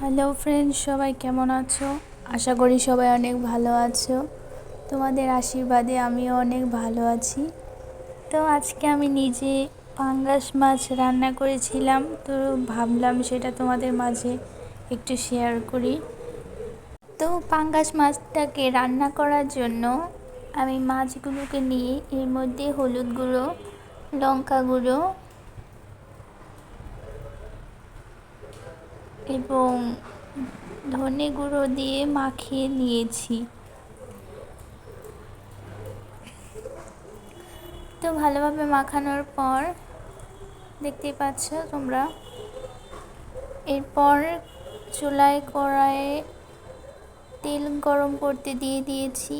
Hello friends সবাই কেমন আছো? আশা করি সবাই অনেক ভালো আছো। তোমাদের আশীর্বাদে আমিও অনেক ভালো আছি। তো আজকে আমি নিজে পাঙ্গাস মাছ রান্না করেছিলাম। তো ভাবলাম সেটা তোমাদের মাঝে একটু শেয়ার করি। তো পাঙ্গাস মাছটাকে রান্না করার জন্য আমি মাছগুলোকে নিয়ে এর মধ্যে হলুদ গুঁড়ো, লঙ্কা গুঁড়ো এবং ধনে গুঁড়ো দিয়ে মাখিয়ে নিয়েছি। তো ভালোভাবে মাখানোর পর দেখতেই পাচ্ছ তোমরা, এরপর চুলায় কড়াইয়ে তেল গরম করতে দিয়ে দিয়েছি।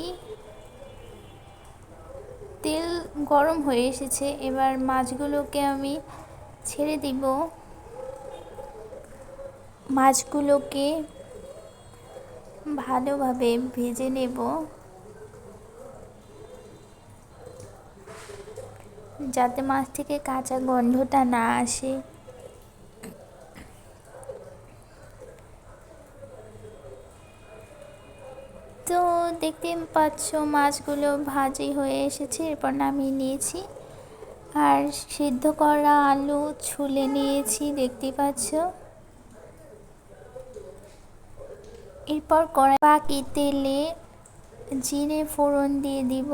তেল গরম হয়ে এসেছে, এবার মাছগুলোকে আমি ছেড়ে দিব। মাছগুলোকে ভালোভাবে ভেজে নেব। যাতে মাছ থেকে কাঁচা গন্ধটা না আসে। তো দেখতে পাচ্ছ মাছগুলো ভাজি হয়ে এসেছে, এরপর নামিয়ে নিয়েছি। আর সিদ্ধ করা আলু ছুলে নিয়েছি, দেখতে পাচ্ছ? এরপর কড়াই বাকি তেলে জিরে ফোড়ন দিয়ে দিব।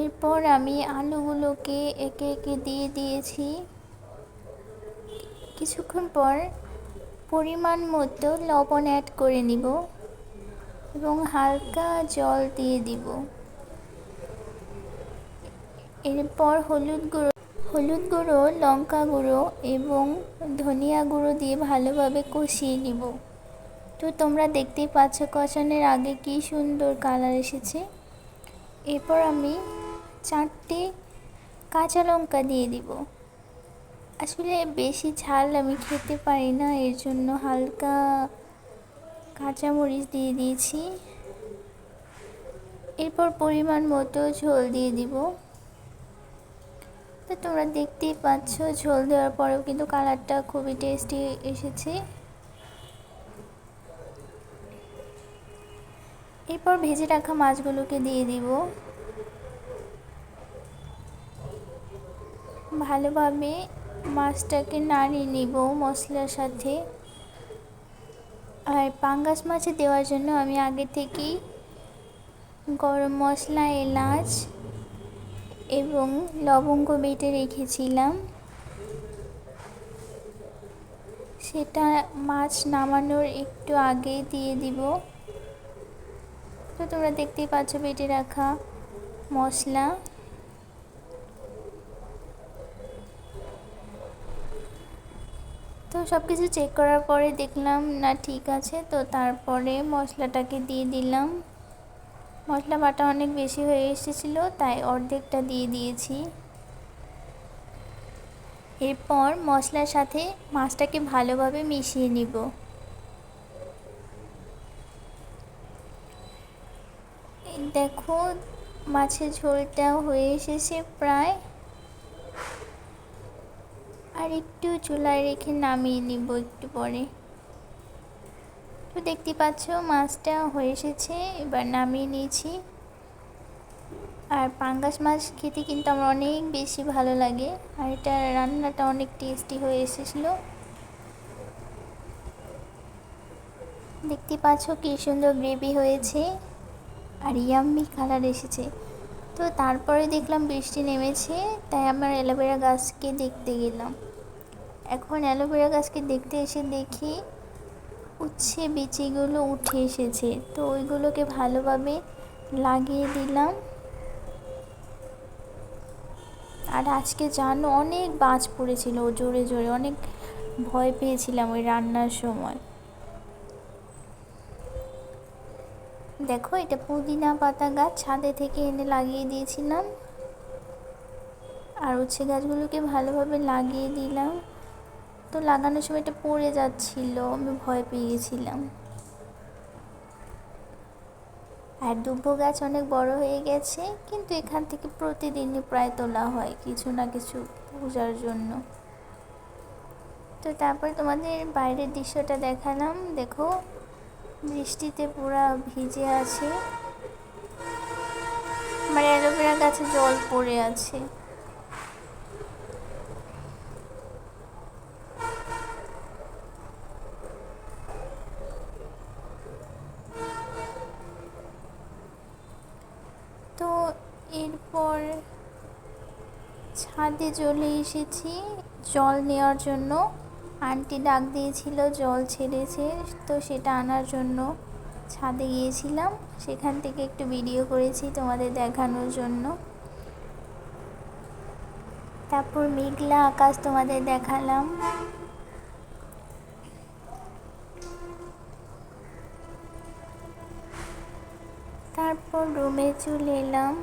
এরপর আমি আলুগুলোকে একে একে দিয়ে দিয়েছি। কিছুক্ষণ পর পরিমাণ মতো লবণ অ্যাড করে নিব এবং হালকা জল দিয়ে দিব। এরপর হলুদ গুঁড়ো হলুদ গুঁড়ো, লঙ্কা গুঁড়ো এবং ধনিয়া গুঁড়ো দিয়ে ভালোভাবে কষিয়ে নিব। তো তোমরা দেখতেই পাচ্ছ কষানোর আগে কি সুন্দর কালার এসেছে। এরপর আমি চারটে কাঁচা লঙ্কা দিয়ে দিব। আসলে বেশি ঝাল আমি খেতে পারি না, এর জন্য হালকা কাঁচামরিচ দিয়ে দিয়েছি। এরপর পরিমাণ মতো ঝোল দিয়ে দিব। তো তোমরা দেখতেই পাচ্ছ, ঝোল দেওয়ার পরেও কিন্তু কালারটা খুবই টেস্টি এসেছে। এরপর ভেজে রাখা মাছগুলোকে দিয়ে দিব। ভালোভাবে মাছটাকে নাড়িয়ে নিব মশলার সাথে। আর পাঙ্গাস মাছে দেওয়ার জন্য আমি আগে থেকেই গরম মশলা, এলাচ এবং লবঙ্গ বেটে রেখেছিলাম। সেটা মাছ নামানোর একটু আগে দিয়ে দিব। তো তোমরা দেখতেই পাচ্ছ বেটে রাখা মশলা। তো সব কিছু চেক করার পরে দেখলাম না ঠিক আছে, তো তারপরে মশলাটাকে দিয়ে দিলাম। মশলা বাটা অনেক বেশি হয়ে এসেছিল, তাই অর্ধেকটা দিয়ে দিয়েছি। এরপর মশলার সাথে মাছটাকে ভালোভাবে মিশিয়ে নিব। দেখো, মাছের ঝোলটা হয়ে এসেছে প্রায়। আর একটু চুলায় রেখে নামিয়ে নিব একটু পরে। তো দেখতে পাচ্ছ, মাছটা হয়ে এসেছে, এবার নামিয়ে নিয়েছি। আর পাঙ্গাস মাছ খেতে কিন্তু আমার অনেক বেশি ভালো লাগে, আর এটা রান্নাটা অনেক টেস্টি হয়ে এসেছিল। দেখতে পাচ্ছ কি সুন্দর গ্রেভি হয়েছে, আর ইয়াম্মি কালার এসেছে। তো তারপরে দেখলাম বৃষ্টি নেমেছে, তাই আমার অ্যালোভেরা গাছকে দেখতে গেলাম। এখন অ্যালোভেরা গাছকে দেখতে এসে দেখি উচ্ছে বিচিগুলো উঠে এসেছে। তো ওইগুলোকে ভালোভাবে লাগিয়ে দিলাম। আর আজকে জানো, অনেক বাজ পড়েছিল, জোরে জোরে। অনেক ভয় পেয়েছিলাম ওই রান্নার সময়। দেখো, এটা পুদিনা পাতা গাছ, ছাদে থেকে এনে লাগিয়ে দিয়েছিলাম। আর উচ্ছে গাছগুলোকে ভালোভাবে লাগিয়ে দিলাম। তো লাগানোর সময় এটা পড়ে যাচ্ছিল, আমি ভয় পেয়ে গেছিলাম আর দুব্বো গাছ অনেক বড় হয়ে গেছে, কিন্তু এখান থেকে প্রতিদিনই প্রায় তোলা হয় কিছু না কিছু পূজার জন্য। তো তারপর তোমাদের বাইরের দৃশ্যটা দেখালাম, দেখো, বৃষ্টিতে পুরা ভিজে আছে। আমার অ্যালোভেরা গাছে জল পড়ে আছে তো এরপর ছাদে চলে এসেছি। জল নেওয়ার জন্য। আন্টি ডাক দিয়েছিল, জল ছেড়েছে, তো সেটা আনার জন্য ছাদে গিয়েছিলাম। সেখান থেকে একটু ভিডিও করেছি তোমাদের দেখানোর জন্য। তারপর মেঘলা আকাশ তোমাদের দেখালাম। তারপর রুমে চলে এলাম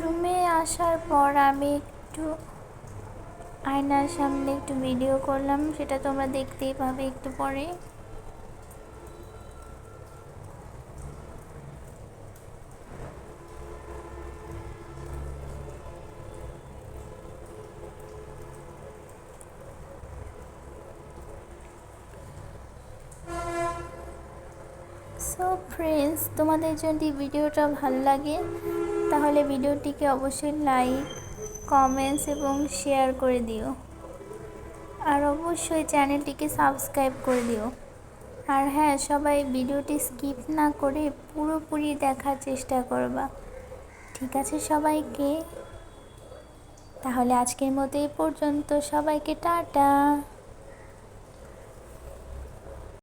রুমে আসার পর আমি একটু আয়নার সামনে একটু ভিডিও করলাম, সেটা তোমরা দেখতেই পাবে একটু পরে। সো ফ্রেন্ডস তোমাদের যদি ভিডিওটা ভালো লাগে তাহলে ভিডিওটিকে অবশ্যই লাইক, কমেন্টস এবং শেয়ার করে দিও। আর অবশ্যই চ্যানেলটিকে সাবস্ক্রাইব করে দিও। আর হ্যাঁ সবাই ভিডিওটি স্কিপ না করে পুরোপুরি দেখার চেষ্টা করবা। ঠিক আছে সবাইকে? তাহলে আজকের মতো এই পর্যন্ত। সবাইকে টাটা।